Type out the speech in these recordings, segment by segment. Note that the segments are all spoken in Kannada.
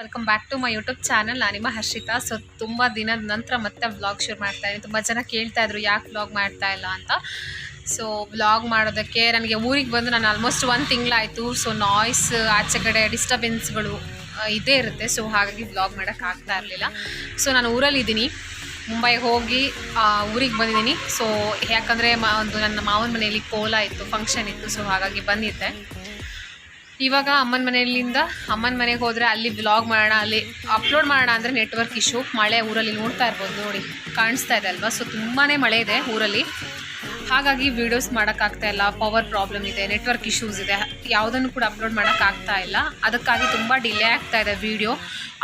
Welcome back to my YouTube channel ನಾನು ನಿಮ್ಮ ಹರ್ಷಿತಾ. ಸೊ ತುಂಬ ದಿನದ ನಂತರ ಮತ್ತೆ ವ್ಲಾಗ್ ಶುರು ಮಾಡ್ತಾ ಇದ್ದೀನಿ ತುಂಬ ಜನ ಕೇಳ್ತಾ ಇದ್ರು, ಯಾಕೆ ವ್ಲಾಗ್ ಮಾಡ್ತಾ ಇಲ್ಲ ಅಂತ. ಸೊ ವ್ಲಾಗ್ ಮಾಡೋದಕ್ಕೆ ನನಗೆ ಊರಿಗೆ ಬಂದು ನಾನು ಆಲ್ಮೋಸ್ಟ್ ಒಂದು ತಿಂಗಳಾಯಿತು. ಸೊ ನಾಯ್ಸ್ ಆಚೆ ಕಡೆ ಡಿಸ್ಟರ್ಬೆನ್ಸ್ಗಳು ಇದೇ ಇರುತ್ತೆ. ಸೊ ಹಾಗಾಗಿ ವ್ಲಾಗ್ ಮಾಡೋಕ್ಕಾಗ್ತಾ ಇರಲಿಲ್ಲ. ಸೊ ನಾನು ಊರಲ್ಲಿದ್ದೀನಿ ಮುಂಬೈಗೆ ಹೋಗಿ ಊರಿಗೆ ಬಂದಿದ್ದೀನಿ ಸೊ ಯಾಕಂದರೆ ಮಾ, ಒಂದು ನನ್ನ ಮಾವನ ಮನೆಯಲ್ಲಿ ಕೋಲ ಇತ್ತು ಫಂಕ್ಷನ್ ಇತ್ತು. ಸೊ ಹಾಗಾಗಿ ಬಂದಿದ್ದೆ. ಇವಾಗ ಅಮ್ಮನ ಮನೆಯಲ್ಲಿಂದ ಅಮ್ಮನ ಮನೆಗೆ ಹೋದರೆ ಅಲ್ಲಿ ವ್ಲಾಗ್ ಮಾಡೋಣ, ಅಲ್ಲಿ ಅಪ್ಲೋಡ್ ಮಾಡೋಣ ಅಂದರೆ ನೆಟ್ವರ್ಕ್ ಇಶ್ಯೂ ಮಳೆ ಊರಲ್ಲಿ ನೋಡ್ತಾ ಇರ್ಬೋದು ನೋಡಿ, ಕಾಣಿಸ್ತಾ ಇದೆ ಅಲ್ವಾ? ಸೊ ತುಂಬಾ ಮಳೆ ಇದೆ ಊರಲ್ಲಿ. ಹಾಗಾಗಿ ವೀಡಿಯೋಸ್ ಮಾಡೋಕ್ಕಾಗ್ತಾ ಇಲ್ಲ ಪವರ್ ಪ್ರಾಬ್ಲಮ್ ಇದೆ ನೆಟ್ವರ್ಕ್ ಇಶ್ಯೂಸ್ ಇದೆ, ಯಾವುದನ್ನು ಕೂಡ ಅಪ್ಲೋಡ್ ಮಾಡೋಕ್ಕಾಗ್ತಾ ಇಲ್ಲ. ಅದಕ್ಕಾಗಿ ತುಂಬ ಡಿಲೇ ಆಗ್ತಾ ಇದೆ ವೀಡಿಯೋ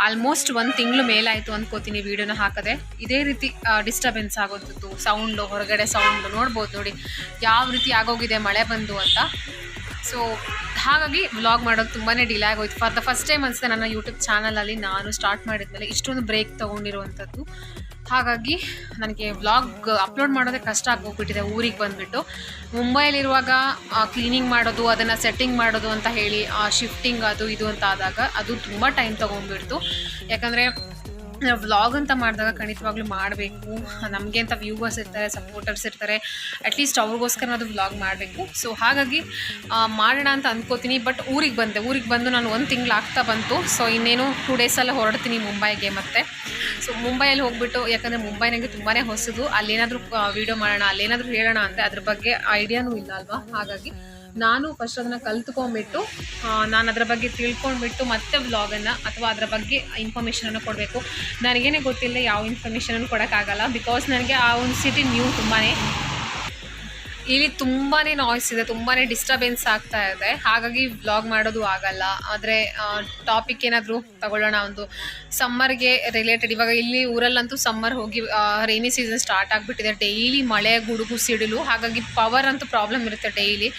ಆಲ್ಮೋಸ್ಟ್ ಒಂದು ತಿಂಗಳು ಮೇಲಾಯಿತು ಅಂದ್ಕೋತೀನಿ ವೀಡಿಯೋನ ಹಾಕದೆ. ಇದೇ ರೀತಿ ಡಿಸ್ಟರ್ಬೆನ್ಸ್ ಆಗೋದು ಸೌಂಡು ಹೊರಗಡೆ ಸೌಂಡು ನೋಡ್ಬೋದು ನೋಡಿ, ಯಾವ ರೀತಿ ಆಗೋಗಿದೆ ಮಳೆ ಬಂದು ಅಂತ. ಸೊ ಹಾಗಾಗಿ ವ್ಲಾಗ್ ಮಾಡೋದು ತುಂಬಾ ಡಿಲೇ ಆಗೋಯ್ತು. ಫಾರ್ ದ ಫಸ್ಟ್ ಟೈಮ್ ಅನಿಸುತ್ತೆ ನನ್ನ ಯೂಟ್ಯೂಬ್ ಚಾನಲಲ್ಲಿ ನಾನು ಸ್ಟಾರ್ಟ್ ಮಾಡಿದ್ಮೇಲೆ ಇಷ್ಟೊಂದು ಬ್ರೇಕ್ ತೊಗೊಂಡಿರುವಂಥದ್ದು. ಹಾಗಾಗಿ ನನಗೆ ವ್ಲಾಗ್ ಅಪ್ಲೋಡ್ ಮಾಡೋದೇ ಕಷ್ಟ ಆಗೋಗ್ಬಿಟ್ಟಿದೆ ಊರಿಗೆ ಬಂದುಬಿಟ್ಟು. ಮುಂಬೈಲಿರುವಾಗ ಕ್ಲೀನಿಂಗ್ ಮಾಡೋದು, ಅದನ್ನು ಸೆಟ್ಟಿಂಗ್ ಮಾಡೋದು ಅಂತ ಹೇಳಿ ಶಿಫ್ಟಿಂಗ್ ಅದು, ಇದು ಅಂತ ಆದಾಗ ಅದು ತುಂಬ ಟೈಮ್ ತೊಗೊಂಡ್ಬಿಡ್ತು. ಯಾಕಂದರೆ ವ್ಲಾಗ್ ಅಂತ ಮಾಡಿದಾಗ ಖಂಡಿತವಾಗ್ಲೂ ಮಾಡಬೇಕು. ನಮಗೆ ಅಂತ ವ್ಯೂವರ್ಸ್ ಇರ್ತಾರೆ ಸಪೋರ್ಟರ್ಸ್ ಇರ್ತಾರೆ ಅಟ್ಲೀಸ್ಟ್ ಅವ್ರಿಗೋಸ್ಕರ ಅದು ವ್ಲಾಗ್ ಮಾಡಬೇಕು. ಸೊ ಹಾಗಾಗಿ ಮಾಡೋಣ ಅಂತ ಅಂದ್ಕೋತೀನಿ ಬಟ್ ಊರಿಗೆ ಬಂದೆ. ಊರಿಗೆ ಬಂದು ನಾನು ಒಂದು ತಿಂಗಳು ಆಗ್ತಾ ಬಂತು. ಸೊ ಇನ್ನೇನು ಟೂ ಡೇಸಲ್ಲಿ ಹೊರಡ್ತೀನಿ ಮುಂಬೈಗೆ ಮತ್ತೆ. ಸೊ ಮುಂಬೈಯಲ್ಲಿ ಹೋಗ್ಬಿಟ್ಟು, ಯಾಕಂದರೆ ಮುಂಬೈ ನನಗೆ ತುಂಬಾ ಹೊಸದು. ಅಲ್ಲೇನಾದರೂ ವೀಡಿಯೋ ಮಾಡೋಣ, ಅಲ್ಲೇನಾದರೂ ಹೇಳೋಣ ಅಂದರೆ ಅದ್ರ ಬಗ್ಗೆ ಐಡಿಯಾನೂ ಇಲ್ಲ ಅಲ್ವಾ? ಹಾಗಾಗಿ ನಾನು ಫಸ್ಟ್ ಅದನ್ನು ಕಲ್ತ್ಕೊಂಡ್ಬಿಟ್ಟು ನಾನು ಅದರ ಬಗ್ಗೆ ತಿಳ್ಕೊಂಡ್ಬಿಟ್ಟು ಮತ್ತೆ ವ್ಲಾಗನ್ನು ಅಥವಾ ಅದರ ಬಗ್ಗೆ ಇನ್ಫಾರ್ಮೇಷನನ್ನು ಕೊಡಬೇಕು. ನನಗೇನೆ ಗೊತ್ತಿಲ್ಲ ಯಾವ ಇನ್ಫಾರ್ಮೇಷನನ್ನು ಕೊಡೋಕ್ಕಾಗಲ್ಲ ಬಿಕಾಸ್ ನನಗೆ ಆ ಒಂದು ಸಿಟಿ ನ್ಯೂ ತುಂಬಾ ಇಲ್ಲಿ ತುಂಬಾ ನಾಯ್ಸ್ ಇದೆ ತುಂಬಾ ಡಿಸ್ಟರ್ಬೆನ್ಸ್ ಆಗ್ತಾ ಇದೆ. ಹಾಗಾಗಿ ವ್ಲಾಗ್ ಮಾಡೋದು ಆಗಲ್ಲ. ಆದರೆ ಟಾಪಿಕ್ ಏನಾದರೂ ತಗೊಳ್ಳೋಣ ಒಂದು ಸಮ್ಮರ್ಗೆ ರಿಲೇಟೆಡ್ ಇವಾಗ ಇಲ್ಲಿ ಊರಲ್ಲಂತೂ ಸಮ್ಮರ್ ಹೋಗಿ ರೈನಿ ಸೀಸನ್ ಸ್ಟಾರ್ಟ್ ಆಗಿಬಿಟ್ಟಿದೆ. ಡೈಲಿ ಮಳೆ, ಗುಡುಗು, ಸಿಡಿಲು, ಹಾಗಾಗಿ ಪವರ್ ಅಂತೂ ಪ್ರಾಬ್ಲಮ್ ಇರುತ್ತೆ ಡೈಲಿ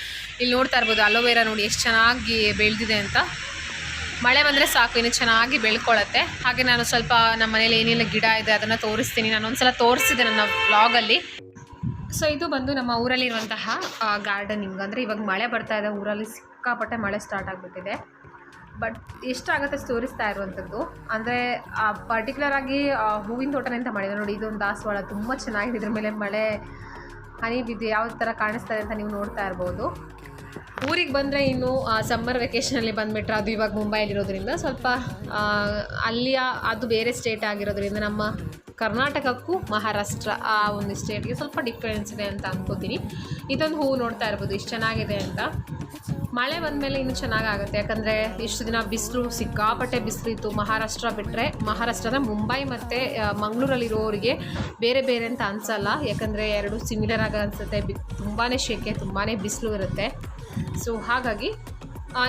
ಇಲ್ಲಿ ನೋಡ್ತಾ ಇರ್ಬೋದು ಅಲೋವೆರಾ ನೋಡಿ ಎಷ್ಟು ಚೆನ್ನಾಗಿ ಬೆಳೆದಿದೆ ಅಂತ. ಮಳೆ ಬಂದರೆ ಸಾಕು, ಇನ್ನು ಚೆನ್ನಾಗಿ ಬೆಳ್ಕೊಳತ್ತೆ. ಹಾಗೆ ನಾನು ಸ್ವಲ್ಪ ನಮ್ಮ ಮನೇಲಿ ಏನೆಲ್ಲ ಗಿಡ ಇದೆ, ಅದನ್ನು ತೋರಿಸ್ತೀನಿ. ನಾನು ಒಂದ್ಸಲ ತೋರಿಸಿದೆ ನನ್ನ ವ್ಲಾಗಲ್ಲಿ ಸೊ ಇದು ಬಂದು ನಮ್ಮ ಊರಲ್ಲಿರುವಂತಹ ಗಾರ್ಡನಿಂಗ್ ಅಂದರೆ ಇವಾಗ ಮಳೆ ಬರ್ತಾ ಇದೆ, ಊರಲ್ಲಿ ಸಿಕ್ಕಾಪಟ್ಟೆ ಮಳೆ ಸ್ಟಾರ್ಟ್ ಆಗಿಬಿಟ್ಟಿದೆ. ಬಟ್ ಎಷ್ಟಾಗುತ್ತೆ ತೋರಿಸ್ತಾ ಇರುವಂಥದ್ದು. ಅಂದರೆ ಪರ್ಟಿಕ್ಯುಲರ್ ಆಗಿ ಹೂವಿನ ತೋಟನೇ ಅಂತ ಮಾಡಿದೆ ನೋಡಿ, ಇದೊಂದು ದಾಸವಾಳ, ತುಂಬ ಚೆನ್ನಾಗಿದೆ. ಇದ್ರ ಮೇಲೆ ಮಳೆ, ಹನಿ ಬಿದ್ದು ಯಾವ ಥರ ಕಾಣಿಸ್ತಾ ಇದೆ ಅಂತ ನೀವು ನೋಡ್ತಾ ಇರ್ಬೋದು. ಊರಿಗೆ ಬಂದರೆ ಇನ್ನು ಸಮ್ಮರ್ ವೆಕೇಷನಲ್ಲಿ ಬಂದುಬಿಟ್ರೆ ಅದು ಇವಾಗ ಮುಂಬೈಲಿರೋದ್ರಿಂದ ಸ್ವಲ್ಪ ಅಲ್ಲಿಯ, ಅದು ಬೇರೆ ಸ್ಟೇಟ್ ಆಗಿರೋದ್ರಿಂದ ನಮ್ಮ ಕರ್ನಾಟಕಕ್ಕೂ ಮಹಾರಾಷ್ಟ್ರ ಆ ಒಂದು ಸ್ಟೇಟ್ಗೆ ಸ್ವಲ್ಪ ಡಿಫ್ರೆನ್ಸ್ ಇದೆ ಅಂತ ಅನ್ಕೋತೀನಿ. ಇದೊಂದು ಹೂವು ನೋಡ್ತಾ ಇರ್ಬೋದು, ಇಷ್ಟು ಚೆನ್ನಾಗಿದೆ ಅಂತ. ಮಳೆ ಬಂದಮೇಲೆ ಇನ್ನೂ ಚೆನ್ನಾಗಾಗುತ್ತೆ. ಯಾಕಂದರೆ ಇಷ್ಟು ದಿನ ಬಿಸಿಲು ಸಿಕ್ಕಾಪಟ್ಟೆ ಬಿಸಿಲು ಇತ್ತು ಮಹಾರಾಷ್ಟ್ರ ಬಿಟ್ಟರೆ ಮಹಾರಾಷ್ಟ್ರದ ಮುಂಬೈ ಮತ್ತು ಮಂಗಳೂರಲ್ಲಿರೋರಿಗೆ ಬೇರೆ ಬೇರೆ ಅಂತ ಅನಿಸಲ್ಲ. ಯಾಕಂದರೆ ಎರಡು ಸಿಮಿಲರ್ ಆಗ ಅನಿಸುತ್ತೆ. ಬಿ ತುಂಬಾ ಶೆಕೆ ತುಂಬಾ ಬಿಸಿಲು ಇರುತ್ತೆ. ಸೊ ಹಾಗಾಗಿ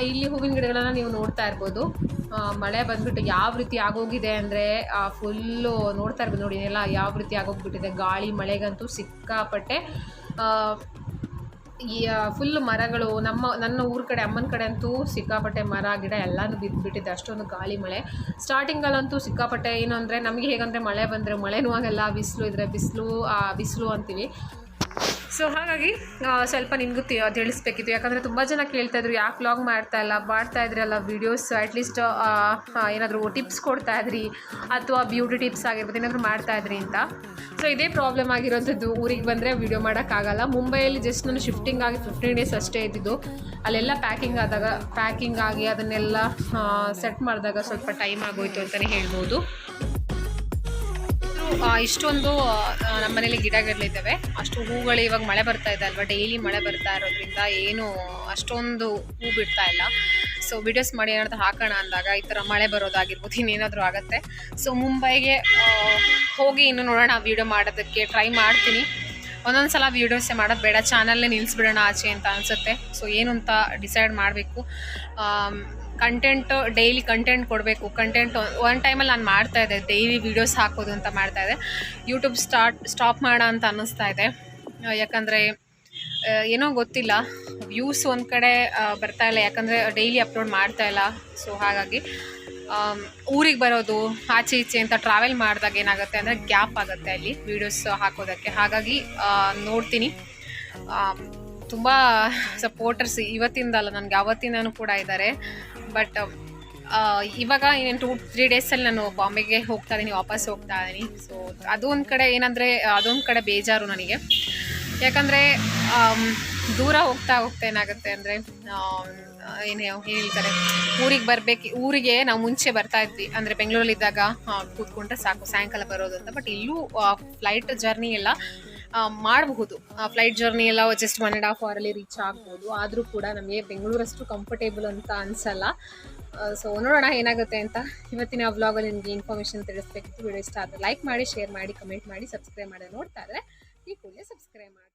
ಇಲ್ಲಿ ಹೂವಿನ ಗಿಡಗಳನ್ನು ನೀವು ನೋಡ್ತಾ ಇರ್ಬೋದು. ಮಳೆ ಬಂದ್ಬಿಟ್ಟು ಯಾವ ರೀತಿ ಆಗೋಗಿದೆ ಅಂದರೆ ಫುಲ್ಲು ನೋಡ್ತಾ ಇರ್ಬೋದು ನೋಡಿ ಎಲ್ಲ ಯಾವ ರೀತಿ ಆಗೋಗ್ಬಿಟ್ಟಿದೆ, ಗಾಳಿ, ಮಳೆಗಂತೂ ಸಿಕ್ಕಾಪಟ್ಟೆ ಈ ಫುಲ್ ಮರಗಳು, ನಮ್ಮ, ನನ್ನ ಊರ ಕಡೆ, ಅಮ್ಮನ ಕಡೆ ಅಂತೂ ಸಿಕ್ಕಾಪಟ್ಟೆ ಮರ, ಗಿಡ ಎಲ್ಲನೂ ಬಿದ್ದುಬಿಟ್ಟಿದೆ ಅಷ್ಟೊಂದು ಗಾಳಿ, ಮಳೆ. ಸ್ಟಾರ್ಟಿಂಗಲ್ಲಂತೂ ಸಿಕ್ಕಾಪಟ್ಟೆ, ಏನು ಅಂದರೆ, ನಮಗೆ ಹೇಗಂದರೆ ಮಳೆ ಬಂದರೆ ಮಳೆನೂ ಆಗಲ್ಲ, ಬಿಸಿಲು ಇದ್ದರೆ ಬಿಸಿಲು ಬಿಸಿಲು ಅಂತೀವಿ. ಸೊ ಹಾಗಾಗಿ ಸ್ವಲ್ಪ ನಿಮಗೂ ತಿಳಿಸ್ಬೇಕಿತ್ತು. ಯಾಕಂದರೆ ತುಂಬ ಜನ ಕೇಳ್ತಾ ಇದ್ರು, ಯಾಕೆ ವ್ಲಾಗ್ ಮಾಡ್ತಾ ಇಲ್ಲ, ಮಾಡ್ತಾ ಇದ್ರಲ್ಲ ವೀಡಿಯೋಸ್ ಅಟ್ಲೀಸ್ಟ್ ಏನಾದರೂ ಟಿಪ್ಸ್ ಕೊಡ್ತಾ ಇದ್ರಿ, ಅಥವಾ ಬ್ಯೂಟಿ ಟಿಪ್ಸ್ ಆಗಿರ್ಬೋದು, ಏನಾದರೂ ಮಾಡ್ತಾ ಇದ್ರಿ ಅಂತ. ಸೊ ಇದೇ ಪ್ರಾಬ್ಲಮ್ ಆಗಿರೋಂಥದ್ದು. ಊರಿಗೆ ಬಂದರೆ ವೀಡಿಯೋ ಮಾಡೋಕ್ಕಾಗಲ್ಲ. ಮುಂಬೈಯಲ್ಲಿ ಜಸ್ಟ್ ನಾನು ಶಿಫ್ಟಿಂಗ್ ಆಗಿ ಫಿಫ್ಟೀನ್ ಡೇಸ್ ಅಷ್ಟೇ ಇದ್ದಿದ್ದು. ಅಲ್ಲೆಲ್ಲ ಪ್ಯಾಕಿಂಗ್ ಆದಾಗ ಪ್ಯಾಕಿಂಗ್ ಆಗಿ ಅದನ್ನೆಲ್ಲ ಸೆಟ್ ಮಾಡಿದಾಗ ಸ್ವಲ್ಪ ಟೈಮ್ ಆಗೋಯ್ತು ಅಂತಲೇ ಹೇಳ್ಬೋದು. ಇಷ್ಟೊಂದು ನಮ್ಮ ಮನೇಲಿ ಗಿಡಗಳಿದ್ದಾವೆ. ಅಷ್ಟು ಹೂಗಳು ಇವಾಗ ಮಳೆ ಬರ್ತಾ ಇದೆ ಅಲ್ವಾ? ಡೈಲಿ ಮಳೆ ಬರ್ತಾ ಇರೋದ್ರಿಂದ ಏನು ಅಷ್ಟೊಂದು ಹೂ ಬಿಡ್ತಾ ಇಲ್ಲ. ಸೊ ವಿಡಿಯೋಸ್ ಮಾಡಿ ಏನಾದ್ರು ಹಾಕೋಣ ಅಂದಾಗ ಈ ಥರ ಮಳೆ ಬರೋದಾಗಿರ್ಬೋದು, ಇನ್ನೇನಾದರೂ ಆಗುತ್ತೆ. ಸೊ ಮುಂಬೈಗೆ ಹೋಗಿ ಇನ್ನು ನೋಡೋಣ ವೀಡಿಯೋ ಮಾಡೋದಕ್ಕೆ ಟ್ರೈ ಮಾಡ್ತೀನಿ. ಒಂದೊಂದು ಸಲ ವೀಡಿಯೋಸೇ ಮಾಡೋದು ಬೇಡ. ಚಾನಲ್ಲೇ ನಿಲ್ಲಿಸ್ಬಿಡೋಣ ಆಚೆ ಅಂತ ಅನಿಸುತ್ತೆ. ಸೊ ಏನು ಅಂತ ಡಿಸೈಡ್ ಮಾಡಬೇಕು. ಕಂಟೆಂಟ್ ಡೈಲಿ ಕಂಟೆಂಟ್ ಕೊಡಬೇಕು. ಕಂಟೆಂಟ್ ಒನ್ ಟೈಮಲ್ಲಿ ನಾನು ಮಾಡ್ತಾ ಇದ್ದೆ. ಡೈಲಿ ವೀಡಿಯೋಸ್ ಹಾಕೋದು ಅಂತ ಮಾಡ್ತಾ ಇದ್ದೆ. ಯೂಟ್ಯೂಬ್ ಸ್ಟಾರ್ಟ್ ಸ್ಟಾಪ್ ಮಾಡೋಣ ಅಂತ ಅನ್ನಿಸ್ತಾ ಇದೆ. ಯಾಕಂದರೆ ಏನೋ ಗೊತ್ತಿಲ್ಲ. ವ್ಯೂಸ್ ಒಂದು ಕಡೆ ಬರ್ತಾ ಇಲ್ಲ. ಯಾಕಂದರೆ ಡೈಲಿ ಅಪ್ಲೋಡ್ ಮಾಡ್ತಾ ಇಲ್ಲ. ಸೊ ಹಾಗಾಗಿ ಊರಿಗೆ ಬರೋದು, ಆಚೆ ಈಚೆ ಅಂತ ಟ್ರಾವೆಲ್ ಮಾಡಿದಾಗ ಏನಾಗುತ್ತೆ ಅಂದರೆ ಗ್ಯಾಪ್ ಆಗುತ್ತೆ ಅಲ್ಲಿ ವೀಡಿಯೋಸ್ ಹಾಕೋದಕ್ಕೆ. ಹಾಗಾಗಿ ನೋಡ್ತೀನಿ. ತುಂಬ ಸಪೋರ್ಟರ್ಸ್ ಇವತ್ತಿಂದ ಅಲ್ಲ ನನಗೆ ಅವತ್ತಿಂದನೂ ಕೂಡ ಇದ್ದಾರೆ ಬಟ್ ಇವಾಗ ಇನ್ನೇನು ಟೂ ತ್ರೀ ಡೇಸಲ್ಲಿ ನಾನು ಬಾಂಬೆಗೆ ಹೋಗ್ತಾ ಇದ್ದೀನಿ, ವಾಪಸ್ ಹೋಗ್ತಾ ಇದ್ದೀನಿ. ಸೊ ಅದು ಒಂದು ಕಡೆ ಏನಂದರೆ, ಅದೊಂದು ಕಡೆ ಬೇಜಾರು ನನಗೆ. ಯಾಕಂದರೆ ದೂರ ಹೋಗ್ತಾ ಹೋಗ್ತಾ ಏನಾಗುತ್ತೆ ಅಂದರೆ ಏನು ಹೇಳ್ತಾರೆ, ಊರಿಗೆ ಬರಬೇಕು, ಊರಿಗೆ ನಾವು ಮುಂಚೆ ಬರ್ತಾ ಇದ್ವಿ. ಅಂದರೆ ಬೆಂಗಳೂರಲ್ಲಿದ್ದಾಗ ಕೂತ್ಕೊಂಡ್ರೆ ಸಾಕು, ಸಾಯಂಕಾಲ ಬರೋದು ಅಂತ. ಬಟ್ ಇಲ್ಲೂ ಫ್ಲೈಟ್ ಜರ್ನಿ ಎಲ್ಲ ಮಾಡಬಹುದು. ಫ್ಲೈಟ್ ಜರ್ನಿ ಎಲ್ಲ ಜಸ್ಟ್ ಒನ್ ಆ್ಯಂಡ್ ಹಾಫ್ ಅವರಲ್ಲಿ ರೀಚ್ ಆಗ್ಬೋದು. ಆದರೂ ಕೂಡ ನಮಗೆ ಬೆಂಗಳೂರಷ್ಟು ಕಂಫರ್ಟೇಬಲ್ ಅಂತ ಅನಿಸಲ್ಲ. ಸೊ ನೋಡೋಣ ಏನಾಗುತ್ತೆ ಅಂತ. ಇವತ್ತಿನ ವ್ಲಾಗಲ್ಲಿ ನಿಮಗೆ ಇನ್ಫಾರ್ಮೇಷನ್ ತಿಳಿಸ್ಬೇಕಿತ್ತು. ವಿಡಿಯೋ ಇಷ್ಟ ಆದರೆ ಲೈಕ್ ಮಾಡಿ ಶೇರ್ ಮಾಡಿ ಕಮೆಂಟ್ ಮಾಡಿ ಸಬ್ಸ್ಕ್ರೈಬ್ ಮಾಡಿ ನೋಡ್ತಾ ಇದ್ರೆ, ಈ ಕೂಡಲೇ ಸಬ್ಸ್ಕ್ರೈಬ್ ಮಾಡಿ.